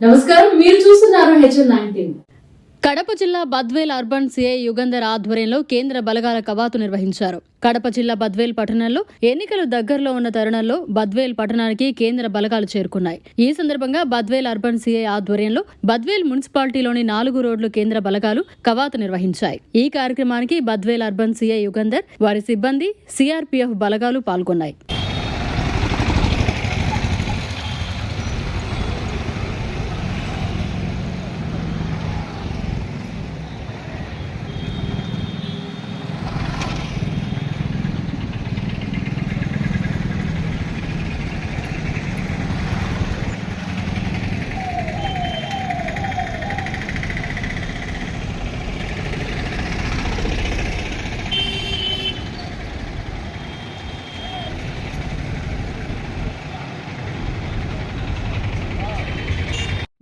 నమస్కారం మీరు చూస్తున్నారు హెచ్ఎన్ నైన్టీన్ కడప జిల్లా బద్వేల్ అర్బన్ సిఐ యుగంధర్ ఆధ్వర్యంలో కేంద్ర బలగాల కవాతు నిర్వహించారు. కడప జిల్లా బద్వేల్ పట్టణంలో ఎన్నికలు దగ్గరలో ఉన్న తరుణంలో బద్వేల్ పట్టణానికి కేంద్ర బలగాలు చేరుకున్నాయి. ఈ సందర్భంగా బద్వేల్ అర్బన్ సిఐ ఆధ్వర్యంలో బద్వేల్ మున్సిపాలిటీలోని నాలుగు రోడ్లు కేంద్ర బలగాలు కవాతు నిర్వహించాయి. ఈ కార్యక్రమానికి బద్వేల్ అర్బన్ సిఐ యుగంధర్ వారి సిబ్బంది సిఆర్పీఎఫ్ బలగాలు పాల్గొన్నాయి.